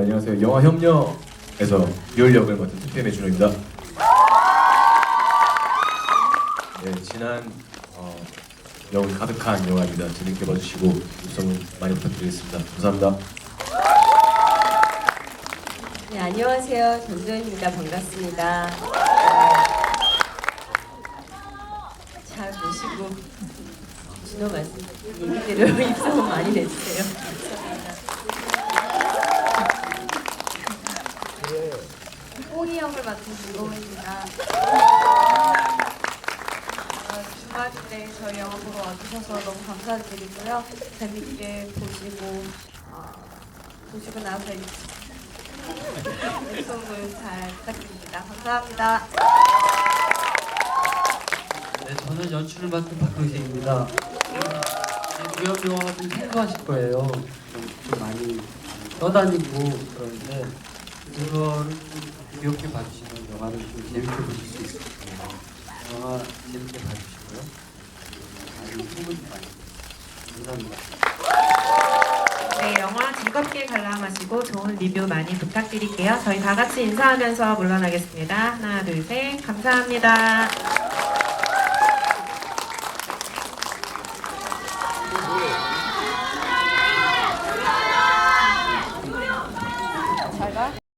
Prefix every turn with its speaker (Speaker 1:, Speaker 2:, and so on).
Speaker 1: 안녕하세요. 영화 협녀에서 듀얼 역을 맡은 투피엠의 준호입니다. 네, 지난 어, 여운 가득한 영화입니다. 재밌게 봐주시고 입소문 많이 부탁드리겠습니다. 감사합니다.
Speaker 2: 네, 안녕하세요. 전도연입니다. 반갑습니다. 잘 보시고 준호 말씀 얘기대로 입소문 많이 내주세요.
Speaker 3: 호니 역을 맡은 김고은입니다. 어, 주말인데 저희 영화 보러 와주셔서 너무 감사드리고요. 재밌게 보시고 어, 보시고 나서 입소문 잘 부탁드립니다. 감사합니다.
Speaker 4: 네, 저는 연출을 맡은 박동식입니다. 무협 영화가 좀 생소하실 거예요. 좀, 좀 많이 떠다니고 그런데 그거를 좀 귀엽게 봐주시면 영화를 좀 재밌게 보실 수 있을 거예요. 영화 재밌게 봐주시고요. 많이 힘을 많이 감사합니다.
Speaker 5: 네, 영화 즐겁게 관람하시고 좋은 리뷰 많이 부탁드릴게요. 저희 다 같이 인사하면서 물러나겠습니다. 하나, 둘, 셋. 감사합니다.